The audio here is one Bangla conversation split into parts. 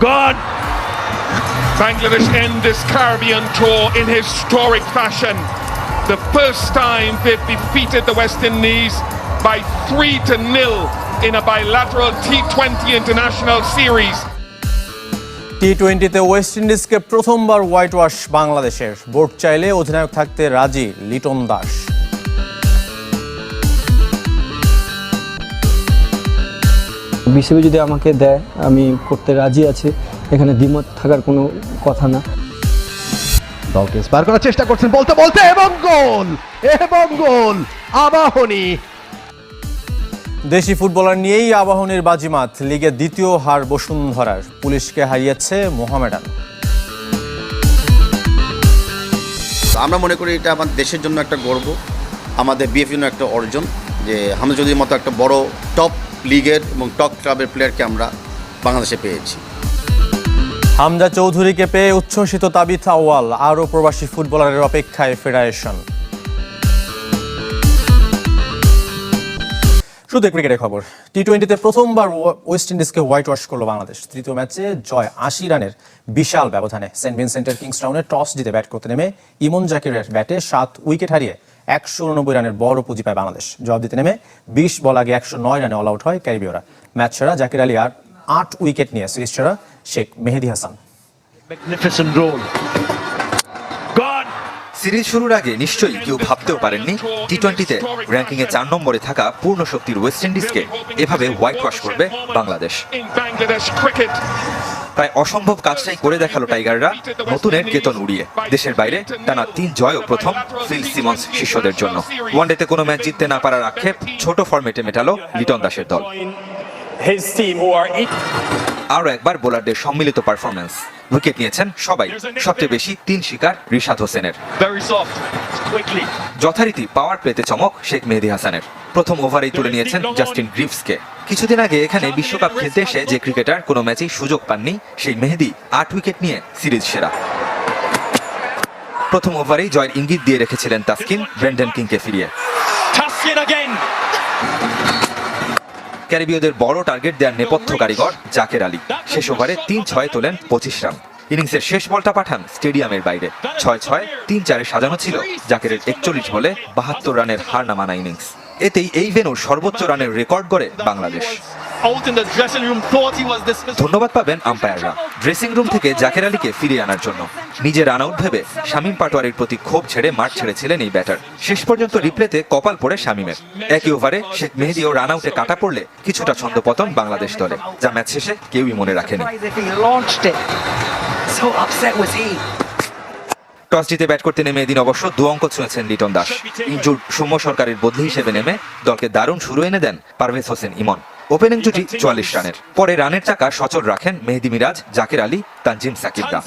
Gone. Bangladesh end this Caribbean tour in historic fashion. The first time they've defeated the West Indies by three to nil in a bilateral T20 international series. টি টোয়েন্টিতে ওয়েস্ট ইন্ডিজকে প্রথমবার হোয়াইট ওয়াশ বাংলাদেশের বোর্ড চাইলে অধিনায়ক থাকতে রাজি লিটন দাস বিসিবি যদি আমাকে দেয় আমি করতে রাজি আছি। এখানে দ্বিমত থাকার কোনো কথা না। দলকে ইন্সপায়ার করার চেষ্টা করছেন বলতে বলতে এবং গোল এবং গোল আবাহনী। দেশি ফুটবলার নিয়েই আবাহনীর বাজিমাত লিগে দ্বিতীয় হার বসুন্ধরার। পুলিশকে হারিয়েছে মোহামেডান। আমরা মনে করি এটা আমাদের দেশের জন্য একটা গর্ব আমাদের বিএফ জন্য একটা অর্জন যে হামজুদির মতো একটা বড় টপ লিগের এবং টপ ক্লাবের প্লেয়ারকে আমরা বাংলাদেশে পেয়েছি। হামজা চৌধুরীকে পেয়ে উচ্ছ্বসিত তাবিথ আওয়াল আরও প্রবাসী ফুটবলারের অপেক্ষায় ফেডারেশন। শুধু ক্রিকেটের খবর টি টোয়েন্টিতে প্রথমবার ওয়েস্ট ইন্ডিজকে হোয়াইট ওয়াশ করল বাংলাদেশ। তৃতীয় ম্যাচে জয় আশি রানের বিশাল ব্যবধানে। সেন্ট ভিনসেন্টের কিংস টাউনে টস জিতে ব্যাট করতে নেমে ইমন জাকিরের ব্যাটে সাত উইকেট হারিয়ে একশো উননব্বই রানের বড় পুঁজি পায় বাংলাদেশ জবাব দিতে নেমে বিশ বল আগে একশো নয় রানে অল আউট হয় ক্যারিবীয়রা ম্যাচ সেরা জাকির আলী আর আট উইকেট নিয়ে সিরিজ সেরা শেখ মেহেদি হাসান. সিরিজ শুরুর আগে নিশ্চয়ই কেউ ভাবতেও পারেননি টি টোয়েন্টিতে র্যাঙ্কিংয়ে চার নম্বরে থাকা পূর্ণ শক্তির ওয়েস্ট ইন্ডিজকে এভাবে হোয়াইট ওয়াশ করবে বাংলাদেশ. প্রায় অসম্ভব কাজটাই করে দেখাল টাইগাররা নতুনের কেতন উড়িয়ে। দেশের বাইরে টানা তিন জয়ও প্রথম ফিল সিমন্স শিষ্যদের জন্য। ওয়ানডেতে কোনো ম্যাচ জিততে না পারার আক্ষেপ ছোট ফরম্যাটে মেটালো লিটন দাসের দল। আরও একবার বোলারদের সম্মিলিত পারফরমেন্স উইকেট নিয়েছেন সবাই সবচেয়ে বেশি তিন শিকার রিশাদ হোসেনের। যথারীতি পাওয়ার প্লেতে চমক শেখ মেহেদি হাসানের। প্রথম ওভারেই তুলে নিয়েছেন জাস্টিন গ্রিভসকে। কিছুদিন আগে এখানে বিশ্বকাপ খেলতে এসে যে ক্রিকেটার কোনো ম্যাচেই সুযোগ পাননি সেই মেহেদি আট উইকেট নিয়ে সিরিজ সেরা। প্রথম ওভারেই জয়ের ইঙ্গিত দিয়ে রেখেছিলেন তাসকিন ব্রেন্ডন কিংকে ফিরিয়ে। ক্যারিবীয়দের বড় টার্গেট দেওয়ার নেপথ্য কারিগর জাকের আলী। শেষ ওভারে তিন ছয় তোলেন পঁচিশ রান। ইনিংসের শেষ বলটা পাঠান স্টেডিয়ামের বাইরে। ছয় ছয় তিন চারে সাজানো ছিল। জাকেরের একচল্লিশ বলে বাহাত্তর রানের হার নামানা ইনিংস। এতেই এই ভেনুর সর্বোচ্চ রানের রেকর্ড করে বাংলাদেশ। ধন্যবাদ পাবেন আম্পায়াররা ড্রেসিং রুম থেকে জাকের আলীকে ফিরিয়ে আনার জন্য। নিজে রান আউট ভেবে শামীম পাটোয়ারির প্রতি ক্ষোভ ছেড়ে মাঠ ছেড়েছিলেন এই ব্যাটার শেষ পর্যন্ত রিপ্লেতে কপাল পড়ে শামীমের। একই ওভারে শেখ মেহেদি ও রান আউটে কাটা পড়লে কিছুটা ছন্দপতন বাংলাদেশ দলে, যা ম্যাচ শেষে কেউই মনে রাখেনি। টস জিতে ব্যাট করতে নেমে এদিন অবশ্য দু অঙ্ক ছুঁয়েছেন লিটন দাস। ইঞ্জুর সৌম্য সরকারের বদলি হিসেবে নেমে দলকে দারুণ শুরু এনে দেন পারভেজ হোসেন ইমন। ওপেনিং জুটি চুয়াল্লিশ রানের। পরে রানের চাকা সচল রাখেন মেহেদি Miraj Zakir Ali Tanzim সাকিবরা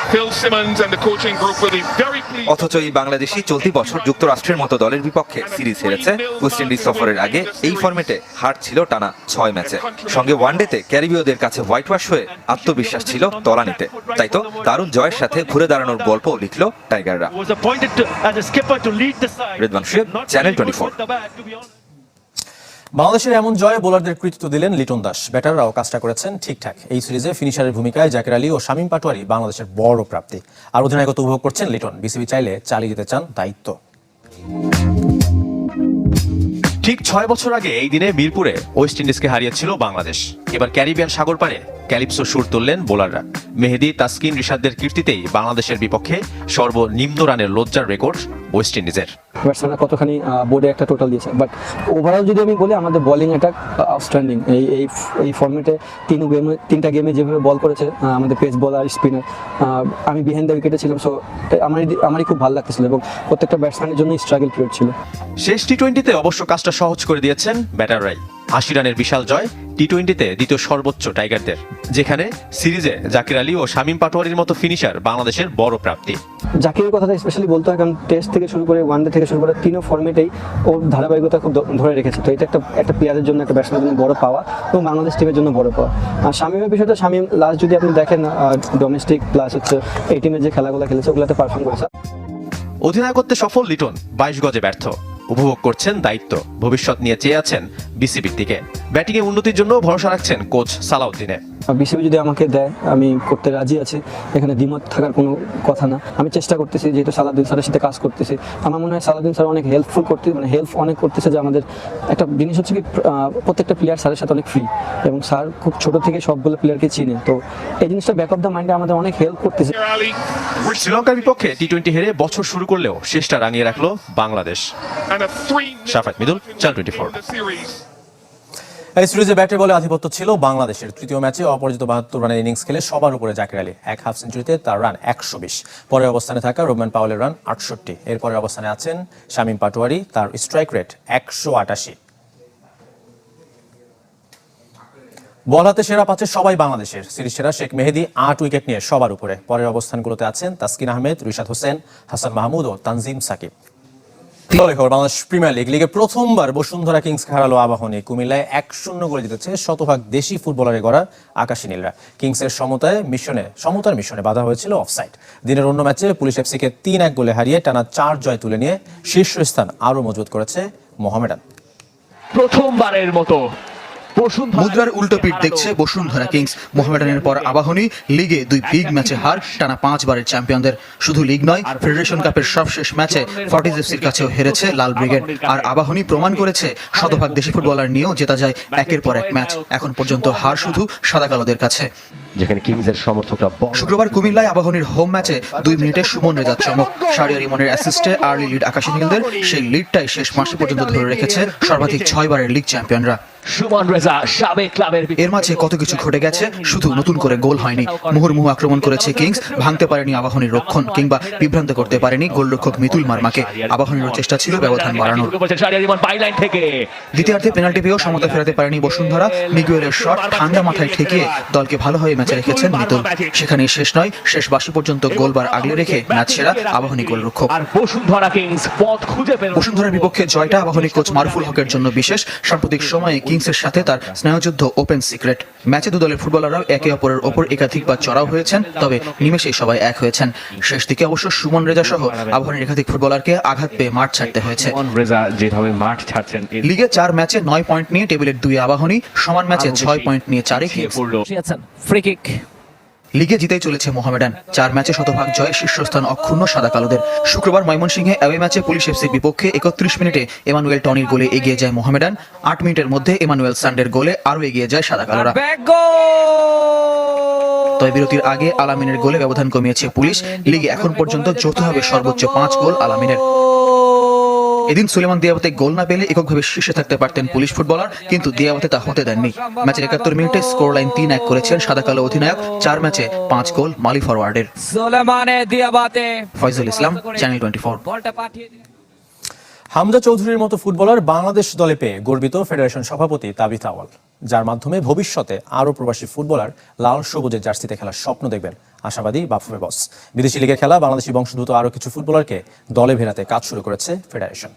Tanzim can do it as well Phil Simmons and the coaching group will be very pleased. অথচ এই বাংলাদেশি চলতি বছর যুক্তরাষ্ট্রের মতো দলের বিপক্ষে সিরিজ হেরেছে। ওয়েস্ট ইন্ডিজ সফরের আগে এই ফর্মেটে হার ছিল টানা ছয় ম্যাচে। সঙ্গে ওয়ানডেতে ক্যারিবীয়দের কাছে হোয়াইট ওয়াশ হয়ে আত্মবিশ্বাস ছিল তলানিতে। তাই তো দারুণ জয়ের সাথে ঘুরে দাঁড়ানোর গল্প লিখল টাইগাররা। চ্যানেল really বাংলাদেশের এমন জয়ে বোলারদের কৃতিত্ব দিলেন লিটন দাস। ব্যাটাররাও কাজটা করেছেন ঠিকঠাক। এই সিরিজে ফিনিশারের ভূমিকায় জাকির আলী ও শামীম পাটোয়ারি বাংলাদেশের বড় প্রাপ্তি। আর অধিনায়কত্ব উপভোগ করছেন লিটন। বিসিবি চাইলে চালিয়ে যেতে চান দায়িত্ব। ঠিক ছয় বছর আগে এই দিনে মিরপুরে ওয়েস্ট ইন্ডিজকে হারিয়েছিল বাংলাদেশ। এবার ক্যারিবিয়ান সাগর পারে ক্যালিপসো সুর তুললেন বোলাররা। মেহেদি তাসকিন রিশাদদের কীর্তিতেই বাংলাদেশের বিপক্ষে সর্বনিম্ন রানের লজ্জার রেকর্ড ওয়েস্ট ইন্ডিজের। ব্যাটসম্যানরা কতখানি বোর্ডে একটা টোটাল দিয়েছে। বাট ওভারঅল যদি আমি বলি আমাদের বলিং অ্যাটাক আউটস্ট্যান্ডিং এই এই এই ফর্মেটে তিন গেমে তিনটা গেমে যেভাবে বল করেছে আমাদের পেস বলার স্পিনার আমি বিহাইন্ড দ্য উইকেটে ছিলাম সো আমারই আমারই খুব ভালো লাগতেছিল এবং প্রত্যেকটা ব্যাটসম্যানের জন্য স্ট্রাগল পিরিয়ড ছিল। শেষ টি টোয়েন্টিতে অবশ্য কাজটা সহজ করে দিয়েছেন ব্যাটাররাই আশি রানের বিশাল জয় টি টোয়েন্টিতে দ্বিতীয় সর্বোচ্চ টাইগারদের যেখানে সিরিজে জাকির আলী ও শামীম পাটোয়ারির মতো ফিনিশার বাংলাদেশের বড় প্রাপ্তি। জাকিরের কথাটা স্পেশালি বলতে হয় কারণ টেস্ট থেকে শুরু করে ওয়ান ডে থেকে শুরু করে তিনও ফর্মেটেই ওর ধারাবাহিকতা খুব ধরে রেখেছে। তো এটা একটা একটা প্লেয়ারের জন্য একটা ব্যাটসম্যানের জন্য বড় পাওয়া এবং বাংলাদেশ টিমের জন্য বড় পাওয়া। আর শামীমের বিষয়টা শামীম লাস্ট যদি আপনি দেখেন ডোমেস্টিক প্লাস হচ্ছে এই টিমের যে খেলাগুলো খেলেছে ওগুলোতে পারফর্ম করেছে। অধিনায়কত্বে সফল লিটন বাইশ গজে ব্যর্থ। উপভোগ করছেন দায়িত্ব। ভবিষ্যৎ নিয়ে চেয়ে আছেন বিসিবির দিকে। ব্যাটিংয়ে উন্নতির জন্য ভরসা রাখছেন কোচ সালাউদ্দিনে। বিসিবি যদি আমাকে দেয় আমি করতে রাজি আছি। এখানে দ্বিমত থাকার কোনো কথা না। আমি চেষ্টা করতেছি যেহেতু সালাউদ্দিন স্যারের সাথে কাজ করতেছি। আমার মনে হয় সালাউদ্দিন স্যার অনেক হেল্পফুল করতে মানে হেল্প অনেক করতেছে যে আমাদের একটা জিনিস হচ্ছে কি প্রত্যেকটা প্লেয়ার স্যারের সাথে অনেক ফ্রি এবং স্যার খুব ছোট থেকে সবগুলো প্লেয়ারকে চিনে। তো এই জিনিসটা ব্যাক অফ দ্য মাইন্ডে আমাদের অনেক হেল্প করতেছে। শ্রীলঙ্কার বিপক্ষে টি টোয়েন্টি হেরে বছর শুরু করলেও শেষটা রাঙিয়ে রাখল Bangladesh. A three Shafat Midul, Channel 24. the series. এই সিরিজে ব্যাটে বলে আধিপত্য ছিল বাংলাদেশের। তৃতীয় ম্যাচে অপরাজিত বাহাত্তর রানের ইনিংস খেলে সবার উপরে জাকির আলী এক হাফ সেঞ্চুরিতে তার রান একশো বিশ। পরের অবস্থানে থাকা রোমান পাওয়ালের রান আটষট্টি। এরপরের অবস্থানে আছেন শামীম পাটোয়ারি, তার স্ট্রাইক রেট একশো আটাশি। বল হাতে সেরা পাচ্ছে সবাই বাংলাদেশের। সিরিজ সেরা শেখ মেহেদি আট উইকেট নিয়ে সবার উপরে। পরের অবস্থানগুলোতে আছেন তাসকিন আহমেদ, রিশাদ হোসেন, হাসান মাহমুদ ও তানজিম সাকিব। Premier league. লিগে প্রথমবার বসুন্ধরা হারালো আবাহনী। কুমিল্লায় এক শূন্য গোলে জিতেছে শতভাগ দেশি গড়া আকাশী নীলরা। কিংসের সমতায় মিশনে সমতার মিশনে বাধা হয়েছিল অফসাইড। দিনের অন্য ম্যাচে পুলিশ এফসিকে তিন এক গোলে হারিয়ে টানা চার জয় তুলে নিয়ে শীর্ষস্থান আরও মজবুত করেছে মোহামেডান। প্রথমবারের মতো মুদ্রার উল্টো পিঠ দেখছে বসুন্ধরা কিংস মোহামেডানের পর আবাহনী লিগে দুই বিগ ম্যাচে হার টানা পাঁচবারের চ্যাম্পিয়নদের। শুধু লিগ নয় ফেডারেশন কাপের সবশেষ ম্যাচে ফর্টিজ এফসির কাছেও হেরেছে লাল ব্রিগেড। আর আবাহনী প্রমাণ করেছে শতভাগ দেশি ফুটবলার নিয়েও জেতা যায় একের পর এক ম্যাচ এখন পর্যন্ত হার শুধু সাদা কালোদের কাছে। যেখানে কিংসের সমর্থকরা শুক্রবার কুমিল্লায় আবাহনীর হোম ম্যাচে দুই মিনিটে সুমন রেজার চমক। শাহরিয়ার ইমনের অ্যাসিস্টে আর্লি লিড আকাশী নীলদের। সেই লিডটাই শেষ মাসে পর্যন্ত ধরে রেখেছে সর্বাধিক ছয়বারের লিগ চ্যাম্পিয়নরা সুমন রেজা সাবেক ক্লাবের এর মাঝে কত কিছু ঘটে গেছে শুধু নতুন করে গোল হয়নি। মুহুর্মুহু আক্রমণ করেছে কিংস ভাঙতে পারেনি আবাহনীর রক্ষণ কিংবা বিভ্রান্ত করতে পারেনি গোলরক্ষক মিতুল মার্মাকে। আবাহনীর চেষ্টা ছিল ব্যবধান বাড়ানোর। দ্বিতীয়ার্ধে পেনাল্টি পেয়েও সমতা ফেরাতে পারেনি বসুন্ধরা। মিগুয়েলের শট ঠান্ডা মাথায় ঠেকিয়ে দলকে ভালোভাবে ম্যাচে রেখেছেন মিতুল। সেখানেই শেষ নয় শেষ বাসি পর্যন্ত গোলবার আগলে রেখে ম্যাচ সেরা আবাহনী গোলরক্ষক। বসুন্ধরা কিংস পথ খুঁজে বসুন্ধরার বিপক্ষে জয়টা আবাহনী কোচ মারুফুল হকের জন্য বিশেষ। সাম্প্রতিক সময়ে কিংসের সাথে তার স্নেহযুদ্ধ ওপেন সিক্রেট ম্যাচে দু দলের ফুটবলাররাও একে অপরের ওপর একাধিকবার চড়াও হয়েছেন তবে নিমেষেই সবাই এক হয়েছেন। শেষ দিকে অবশ্য সুমন রেজা সহ আবহাওয়ার একাধিক ফুটবলারকে আঘাত পেয়ে মাঠ ছাড়তে হয়েছে। সুমন রেজা যেভাবে মাঠ ছাড়ছেন লিগে চার ম্যাচে নয় পয়েন্ট নিয়ে টেবিলের দুই আবাহনী সমান ম্যাচে ছয় পয়েন্ট নিয়ে চারে খেয়ে ফ্রি কিক। লিগে জিতেই চলেছে মোহামেডান। চার ম্যাচে শতভাগ জয় শীর্ষস্থান অক্ষুণ্ণ সাদা কালোদের। শুক্রবার ময়মনসিংহে অ্যাওয়ে ম্যাচে পুলিশ এফসির বিপক্ষে একত্রিশ মিনিটে এমানুয়েল টনির গোলে এগিয়ে যায় মোহামেডান। আট মিনিটের মধ্যে এমানুয়েল সান্ডের গোলে আরও এগিয়ে যায় সাদা কালোরা। তবে বিরতির আগে আলামিনের গোলে ব্যবধান কমিয়েছে পুলিশ। লিগে এখন পর্যন্ত যৌথভাবে সর্বোচ্চ পাঁচ গোল আলামিনের। এদিন সুলেমান দিয়াবাতে গোল না পেলে এককভাবে শীর্ষে থাকতে পারতেন পুলিশ ফুটবলার কিন্তু দিয়াবাতে তা হতে দেননি। ম্যাচের একাত্তর মিনিটে স্কোর লাইন তিন এক করেছেন সাদা কালো অধিনায়ক চার ম্যাচে পাঁচ goal Mali ফরওয়ার্ডের Foyzul Islam channel twenty four Hamza চৌধুরীর মতো ফুটবলার বাংলাদেশ দলে পেয়ে গর্বিত ফেডারেশন সভাপতি তাবিথ আওয়াল যার মাধ্যমে ভবিষ্যতে আরও প্রবাসী ফুটবলার লাল সবুজের জার্সিতে খেলার স্বপ্ন দেখবেন আশাবাদী বাফুফে বস। বিদেশি লিগে খেলা, বাংলাদেশি বংশোদ্ভূত আরও কিছু ফুটবলারকে দলে ভেড়াতে কাজ শুরু করেছে ফেডারেশন।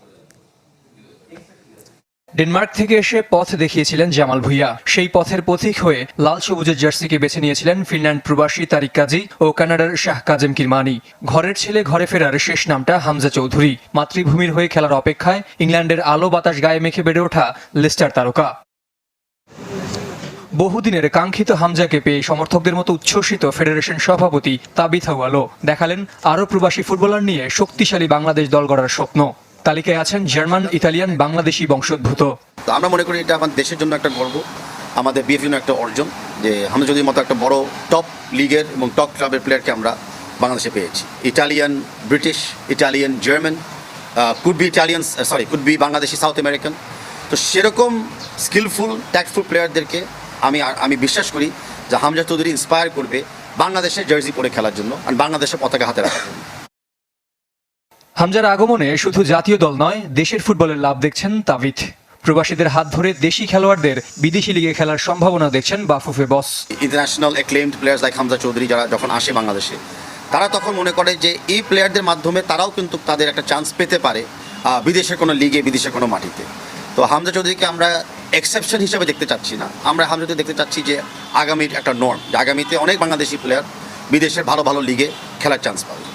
ডেনমার্ক থেকে এসে পথ দেখিয়েছিলেন জামাল ভুইয়া। সেই পথের পথিক হয়ে লাল সবুজের জার্সিকে বেছে নিয়েছিলেন ফিনল্যান্ড প্রবাসী তারিক কাজী ও কানাডার শাহ কাজেম কিরমানি। ঘরের ছেলে ঘরে ফেরার শেষ নামটা হামজা চৌধুরী। মাতৃভূমির হয়ে খেলার অপেক্ষায় ইংল্যান্ডের আলো বাতাস গায়ে মেখে বেড়ে ওঠা লেস্টার তারকা। বহুদিনের কাঙ্ক্ষিত হামজাকে পেয়ে সমর্থকদের মতো উচ্ছ্বসিত ফেডারেশন সভাপতি তাবিথ আওয়ালো দেখালেন, আরও প্রবাসী ফুটবলার নিয়ে শক্তিশালী বাংলাদেশ দল গড়ার স্বপ্ন। তালিকায় আছেন জার্মান, ইতালিয়ান, বাংলাদেশি বংশোদ্ভূত। আমরা মনে করি এটা আমাদের দেশের জন্য একটা গর্ব, আমাদের বিএফ জন্য একটা অর্জন, যে আমরা যদি মতো একটা বড় টপ লিগের এবং টপ ক্লাবের প্লেয়ারকে আমরা বাংলাদেশে পেয়েছি। Italian British Italian German could be Italian sorry could be Bangladeshi south American তো সেরকম স্কিলফুল ট্যাক্টফুল প্লেয়ারদেরকে আমি আমি বিশ্বাস করি যে হামজা চৌধুরী ইন্সপায়ার করবে বাংলাদেশের জার্সি পরে খেলার জন্য আর বাংলাদেশের পতাকা হাতে রাখার জন্য। হামজার আগমনে শুধু জাতীয় দল নয় দেশের ফুটবলের লাভ দেখছেন তাবিথ। প্রবাসীদের হাত ধরে দেশি খেলোয়াড়দের বিদেশি লিগে খেলার সম্ভাবনা দেখছেন BAFUFE boss. International acclaimed players like Hamza Chowdhury যারা যখন আসে বাংলাদেশে তারা তখন মনে করে যে এই প্লেয়ারদের মাধ্যমে তারাও কিন্তু তাদের একটা চান্স পেতে পারে বিদেশের কোনো লিগে বিদেশের কোনো মাটিতে। তো হামজা চৌধুরীকে আমরা এক্সেপশন হিসেবে দেখতে চাচ্ছি না। আমরা হামজাতে দেখতে চাচ্ছি যে আগামীর একটা নর্ম যে আগামীতে অনেক বাংলাদেশি প্লেয়ার বিদেশের ভালো ভালো লিগে খেলার চান্স পাবে।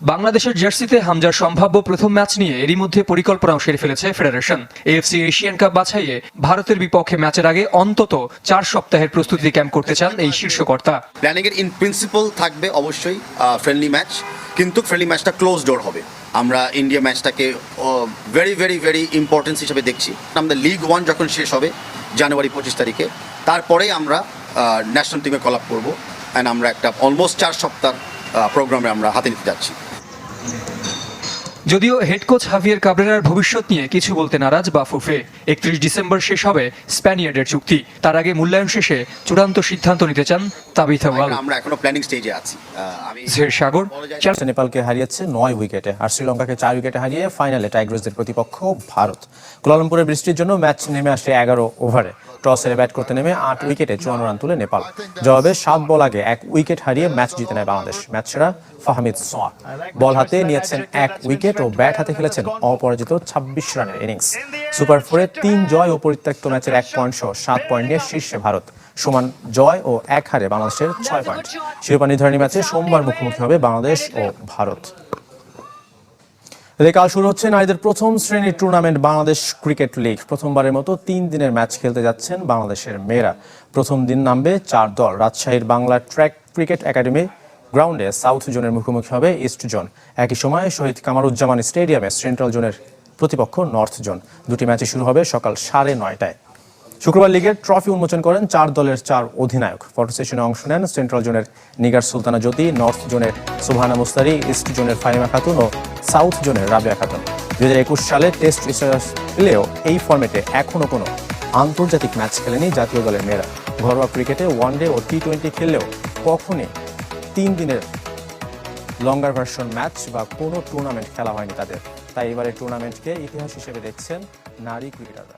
বাংলাদেশের জার্সিতে হামজার সম্ভাব্য প্রথম ম্যাচ নিয়ে এরই মধ্যে পরিকল্পনাও সেরে ফেলেছে ফেডারেশন। এএফসি এশিয়ান কাপ বাছাইয়ে ভারতের বিপক্ষে ম্যাচের আগে অন্তত চার সপ্তাহের প্রস্তুতি ক্যাম্প করতে চান এই শীর্ষকর্তা। প্ল্যানিংয়ের ইন প্রিন্সিপাল থাকবে অবশ্যই ফ্রেন্ডলি ম্যাচ কিন্তু ফ্রেন্ডলি ম্যাচটা ক্লোজ ডোর হবে। আমরা ইন্ডিয়া ম্যাচটাকে ভেরি ভেরি ভেরি ইম্পর্টেন্স হিসেবে দেখছি। আমাদের লিগ ওয়ান যখন শেষ হবে, জানুয়ারি পঁচিশ তারিখে তারপরেই আমরা ন্যাশনাল টিমে কলাপ করব অ্যান্ড আমরা একটা অলমোস্ট চার সপ্তাহ প্রোগ্রামে আমরা হাতে নিতে যাচ্ছি। যদিও হেড কোচ হাভিয়ার কাবরেরার ভবিষ্যৎ নিয়ে কিছু বলতে নারাজ বাফুফে একত্রিশ ডিসেম্বর শেষ হবে স্প্যানিয়ার্ডের চুক্তি। তার আগে মূল্যায়ন শেষে চূড়ান্ত সিদ্ধান্ত নিতে চান তাবিথা ওয়াল আমরা এখনও প্ল্যানিং স্টেজে আছি। জের সাগর নেপালকে হারিয়েছে নয় উইকেটে আর শ্রীলঙ্কাকে চার উইকেটে হারিয়ে ফাইনালে টাইগ্রসদের প্রতিপক্ষ ভারত। কুয়ালালামপুরের বৃষ্টির জন্য ম্যাচ নেমে আসে এগারো ওভারে। টস হেরে ব্যাট করতে নেমে আট উইকেটে চুয়ান্ন রান তুলে নেপাল। জবাবে সাত বল আগে এক উইকেট হারিয়ে ম্যাচ জিতে নেয় বাংলাদেশ। ম্যাচ সেরা ফাহমিদ সোয়া বল হাতে নিয়েছেন এক উইকেট ও ব্যাট হাতে খেলেছেন অপরাজিত ছাব্বিশ রানের ইনিংস। সুপার ফোরে তিন জয় ও পরিত্যক্ত ম্যাচের এক পয়েন্ট সহ সাত পয়েন্ট নিয়ে শীর্ষে ভারত। সমান জয় ও এক হারে বাংলাদেশের ছয় পয়েন্ট। শিরোপা নির্ধারণী ম্যাচে সোমবার মুখোমুখি হবে বাংলাদেশ ও ভারত। কাল শুরু হচ্ছে নারীদের প্রথম শ্রেণির টুর্নামেন্ট বাংলাদেশ ক্রিকেট লিগ প্রথমবারের মতো তিন দিনের ম্যাচ খেলতে যাচ্ছেন বাংলাদেশের মেয়েরা। প্রথম দিন নামবে চার দল। রাজশাহীর বাংলা ট্র্যাক ক্রিকেট একাডেমি গ্রাউন্ডে সাউথ জোনের মুখোমুখি হবে ইস্ট জোন একই সময়ে শহীদ কামারুজ্জামান স্টেডিয়ামে সেন্ট্রাল জোনের প্রতিপক্ষ নর্থ জোন দুটি ম্যাচে শুরু হবে সকাল সাড়ে নয়টায়। শুক্রবার লিগের ট্রফি উন্মোচন করেন চার দলের চার অধিনায়ক। ফটো সেশনে অংশ নেন সেন্ট্রাল জোনের নিগার সুলতানা জ্যোতি, নর্থ জোনের সুবহানা মুস্তারি, ইস্ট জোনের ফাহিমা খাতুন ও সাউথ জোনের রাবিয়া খাতুন। হাজার একুশ সালে টেস্ট পেলেও এই ফর্মেটে এখনও কোনো আন্তর্জাতিক ম্যাচ খেলেনি জাতীয় দলের মেয়েরা। ঘরোয়া ক্রিকেটে ওয়ানডে ও টি টোয়েন্টি খেললেও কখনই তিন দিনের লঙ্গার ভার্সন ম্যাচ বা কোনো টুর্নামেন্ট খেলা হয়নি তাদের। তাই এবারে টুর্নামেন্টকে ইতিহাস হিসেবে দেখছেন নারী ক্রিকেটাররা